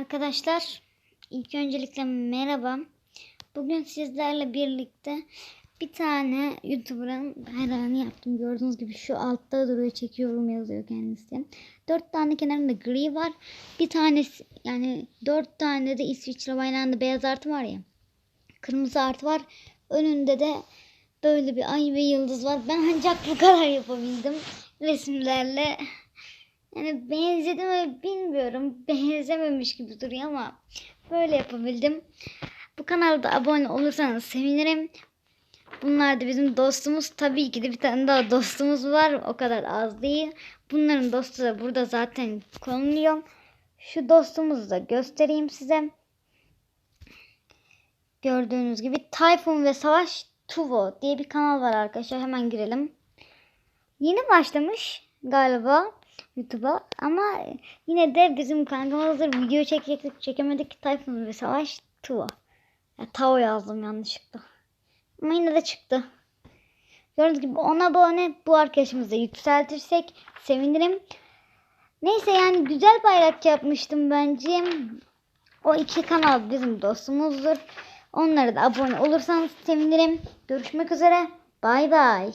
Arkadaşlar ilk öncelikle merhaba. Bugün sizlerle birlikte bir tane YouTuber'ın hayranı yaptım. Gördüğünüz gibi şu altta duruyor çekiyorum yazıyor kendisi. Dört tane kenarında gri var. Bir tanesi yani dört tane de İsviçre bayrağında beyaz artı var ya. Kırmızı artı var. Önünde de böyle bir ay ve yıldız var. Ben ancak bu kadar yapabildim resimlerle. Yani benzedi mi bilmiyorum. Benzememiş gibi duruyor ama böyle yapabildim. Bu kanalda abone olursanız sevinirim. Bunlar da bizim dostumuz. Tabii ki de bir tane daha dostumuz var. O kadar az değil. Bunların dostu da burada zaten konuluyor. Şu dostumuzu da göstereyim size. Gördüğünüz gibi Tayfun ve Savaş Tuvo diye bir kanal var arkadaşlar. Hemen girelim. Yeni başlamış galiba YouTube'a ama yine de bizim kankamızdır. Video çekecektik çekemedik. Tayfun ve Savaş Tuvo. Ya, Tao yazdım yanlışlıkla. Ama yine de çıktı. Gördüğünüz gibi 10 abone bu arkadaşımızı yükseltirsek sevinirim. Neyse yani güzel bayrak yapmıştım bence. O iki kanal bizim dostumuzdur. Onlara da abone olursanız sevinirim. Görüşmek üzere. Bay bay.